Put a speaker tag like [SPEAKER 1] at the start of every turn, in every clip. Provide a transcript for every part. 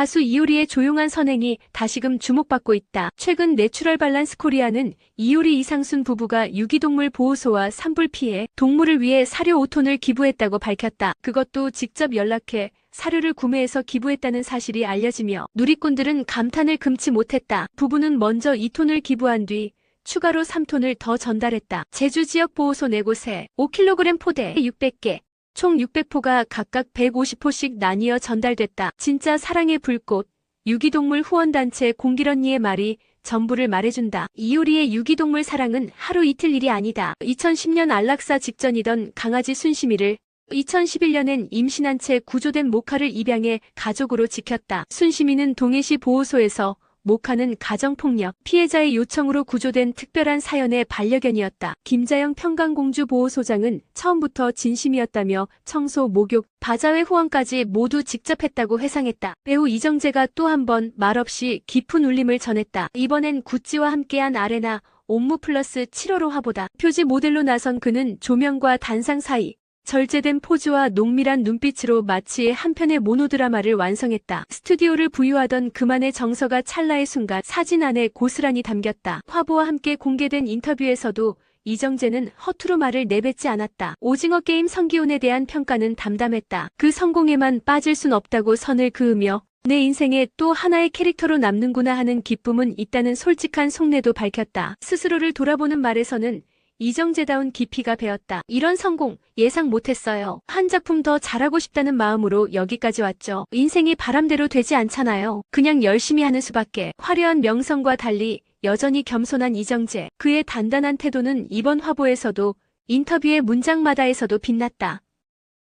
[SPEAKER 1] 가수 이효리의 조용한 선행이 다시금 주목받고 있다. 최근 내추럴 밸런스 코리아는 이효리 이상순 부부가 유기동물 보호소와 산불 피해 동물을 위해 사료 5톤을 기부했다고 밝혔다. 그것도 직접 연락해 사료를 구매해서 기부했다는 사실이 알려지며 누리꾼들은 감탄을 금치 못했다. 부부는 먼저 2톤을 기부한 뒤 추가로 3톤을 더 전달했다. 제주 지역 보호소 4곳에 5kg 포대 600개, 총 600포가 각각 150포씩 나뉘어 전달됐다. 진짜 사랑의 불꽃, 유기동물 후원단체 공기런니의 말이 전부를 말해준다. 이효리의 유기동물 사랑은 하루 이틀 일이 아니다. 2010년 안락사 직전이던 강아지 순심이를 2011년엔 임신한 채 구조된 모카를 입양해 가족으로 지켰다. 순심이는 동해시 보호소에서 모카는 가정폭력 피해자의 요청으로 구조된 특별한 사연의 반려견이었다. 김자영 평강공주 보호소장은 처음부터 진심이었다며 청소, 목욕, 바자회 후원까지 모두 직접 했다고 회상했다. 배우 이정재가 또 한 번 말없이 깊은 울림을 전했다. 이번엔 구찌와 함께한 아레나 옴무 플러스 7호로 화보다 표지 모델로 나선 그는 조명과 단상 사이 절제된 포즈와 농밀한 눈빛으로 마치 한 편의 모노드라마를 완성했다. 스튜디오를 부유하던 그만의 정서가 찰나의 순간 사진 안에 고스란히 담겼다. 화보와 함께 공개된 인터뷰에서도 이정재는 허투루 말을 내뱉지 않았다. 오징어 게임 성기훈에 대한 평가는 담담했다. 그 성공에만 빠질 순 없다고 선을 그으며 내 인생에 또 하나의 캐릭터로 남는구나 하는 기쁨은 있다는 솔직한 속내도 밝혔다. 스스로를 돌아보는 말에서는 이정재다운 깊이가 배었다. 이런 성공 예상 못했어요. 한 작품 더 잘하고 싶다는 마음으로 여기까지 왔죠. 인생이 바람대로 되지 않잖아요. 그냥 열심히 하는 수밖에. 화려한 명성과 달리 여전히 겸손한 이정재. 그의 단단한 태도는 이번 화보에서도 인터뷰의 문장마다에서도 빛났다.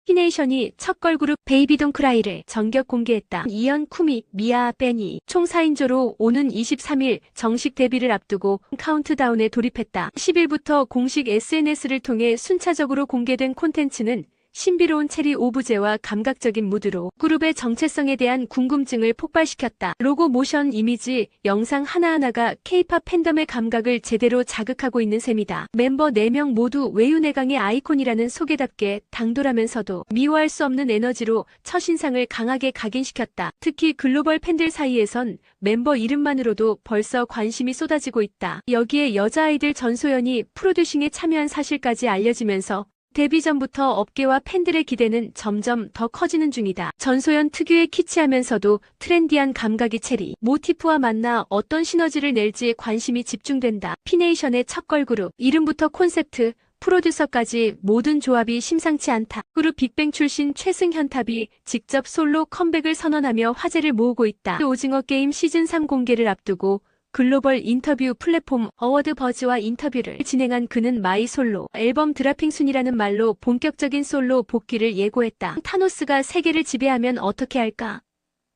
[SPEAKER 1] 피네이션이 첫 걸그룹 베이비 돈크라이를 전격 공개했다. 이연, 쿠미, 미아, 베니 총 4인조로 오는 23일 정식 데뷔를 앞두고 카운트다운에 돌입했다. 10일부터 공식 SNS를 통해 순차적으로 공개된 콘텐츠는 신비로운 체리 오브제와 감각적인 무드로 그룹의 정체성에 대한 궁금증을 폭발시켰다. 로고 모션 이미지, 영상 하나하나가 K-팝 팬덤의 감각을 제대로 자극하고 있는 셈이다. 멤버 4명 모두 외유내강의 아이콘이라는 소개답게 당돌하면서도 미워할 수 없는 에너지로 첫인상을 강하게 각인시켰다. 특히 글로벌 팬들 사이에선 멤버 이름만으로도 벌써 관심이 쏟아지고 있다. 여기에 여자아이들 전소연이 프로듀싱에 참여한 사실까지 알려지면서 데뷔 전부터 업계와 팬들의 기대는 점점 더 커지는 중이다. 전소연 특유의 키치하면서도 트렌디한 감각이 체리, 모티프와 만나 어떤 시너지를 낼지 관심이 집중된다. 피네이션의 첫 걸그룹, 이름부터 콘셉트, 프로듀서까지 모든 조합이 심상치 않다. 그룹 빅뱅 출신 최승현 탑이 직접 솔로 컴백을 선언하며 화제를 모으고 있다. 오징어 게임 시즌 3 공개를 앞두고 글로벌 인터뷰 플랫폼 어워드 버즈와 인터뷰를 진행한 그는 마이 솔로 앨범 드라핑 순이라는 말로 본격적인 솔로 복귀를 예고했다. 타노스가 세계를 지배하면 어떻게 할까?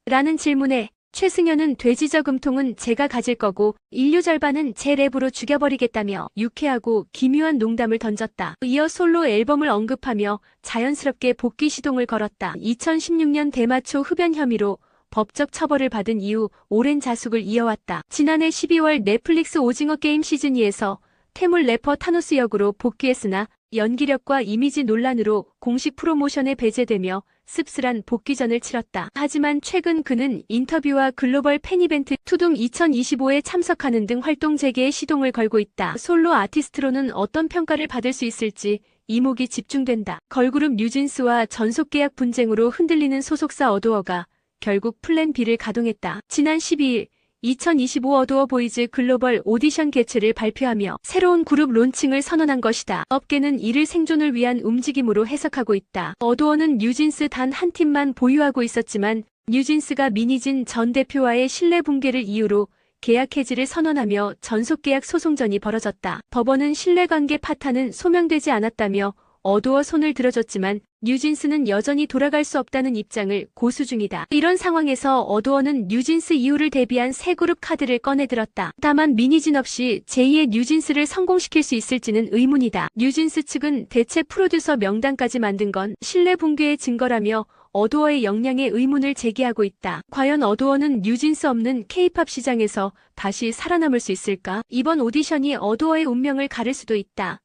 [SPEAKER 1] 라는 질문에 최승현은 돼지 저금통은 제가 가질 거고 인류 절반은 제 랩으로 죽여버리겠다며 유쾌하고 기묘한 농담을 던졌다. 이어 솔로 앨범을 언급하며 자연스럽게 복귀 시동을 걸었다. 2016년 대마초 흡연 혐의로 법적 처벌을 받은 이후 오랜 자숙을 이어왔다. 지난해 12월 넷플릭스 오징어 게임 시즌2에서 태물 래퍼 타노스 역으로 복귀했으나 연기력과 이미지 논란으로 공식 프로모션에 배제되며 씁쓸한 복귀전을 치렀다. 하지만 최근 그는 인터뷰와 글로벌 팬 이벤트 투둥 2025에 참석하는 등 활동 재개에 시동을 걸고 있다. 솔로 아티스트로는 어떤 평가를 받을 수 있을지 이목이 집중된다. 걸그룹 뉴진스와 전속 계약 분쟁으로 흔들리는 소속사 어도어가 결국 플랜 B를 가동했다. 지난 12일 2025 어도어 보이즈 글로벌 오디션 개최를 발표하며 새로운 그룹 론칭을 선언한 것이다. 업계는 이를 생존을 위한 움직임으로 해석하고 있다. 어도어는 뉴진스 단 한 팀만 보유하고 있었지만 뉴진스가 미니진 전 대표와의 신뢰 붕괴를 이유로 계약 해지를 선언하며 전속 계약 소송전이 벌어졌다. 법원은 신뢰관계 파탄은 소명되지 않았다며 어두워 손을 들어줬지만 뉴진스는 여전히 돌아갈 수 없다는 입장을 고수 중이다. 이런 상황에서 어두워는 뉴진스 이후를 대비한 새 그룹 카드를 꺼내들었다. 다만 미니진 없이 제2의 뉴진스를 성공시킬 수 있을지는 의문이다. 뉴진스 측은 대체 프로듀서 명단까지 만든 건 신뢰 붕괴의 증거라며 어두어의 역량에 의문을 제기하고 있다. 과연 어두어는 뉴진스 없는 케이팝 시장에서 다시 살아남을 수 있을까? 이번 오디션이 어두어의 운명을 가를 수도 있다.